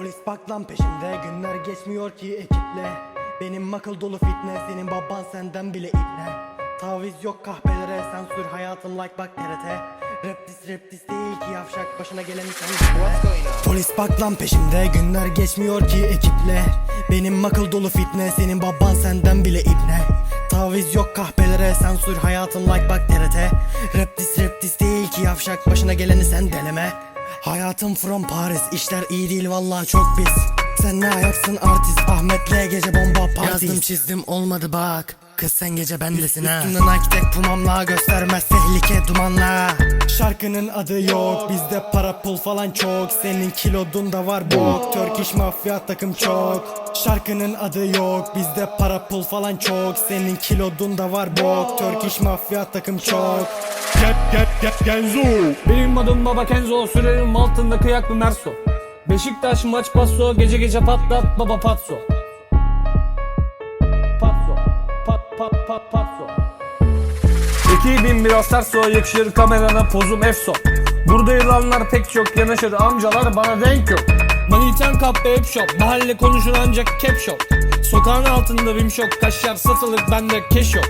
Polis bak lan peşimde günler geçmiyor ki ekiple. Benim akıl dolu fitne senin baban senden bile ipne Taviz yok kahpelere sen sür hayatın like bak TRT Rap dis rap dis değil ki yavşak başına geleni sen. Polis bak lan peşimde günler geçmiyor ki ekiple. Benim akıl dolu fitne senin baban senden bile ipne Taviz yok kahpelere sen sür hayatın like bak TRT Rap dis rap dis değil ki yavşak başına geleni sen deneme Hayatım from Paris işler iyi değil vallahi çok pis Sen ne ayaksın artist? Ahmet'le gece bomba parti. Yazdım çizdim olmadı bak. Kız sen gece bendesin ha. Üstümde Nike tek pumamla göstermez tehlike dumanla. Şarkının adı yok bizde para pul falan çok. Senin kilodunda var bok. Turkish mafya takım çok Şarkının adı yok bizde para pul falan çok. Senin kilodunda var bok Turkish mafya takım çok. Get get get Genzo Benim adım Baba Kenzo Sürerim altında kıyak bir Merso? Beşiktaş maç paso Gece gece patlat baba patso. Patso Pat pat pat patso. Ekibim biraz terso Yakışır kamerana pozum efso. Burada yılanlar pek çok Yanaşır amcalar bana denk yok Manitem kapta hep shop Mahalle konuşur ancak cap shop Sokağın altında bim şok. Kaşar satılık bende keş yok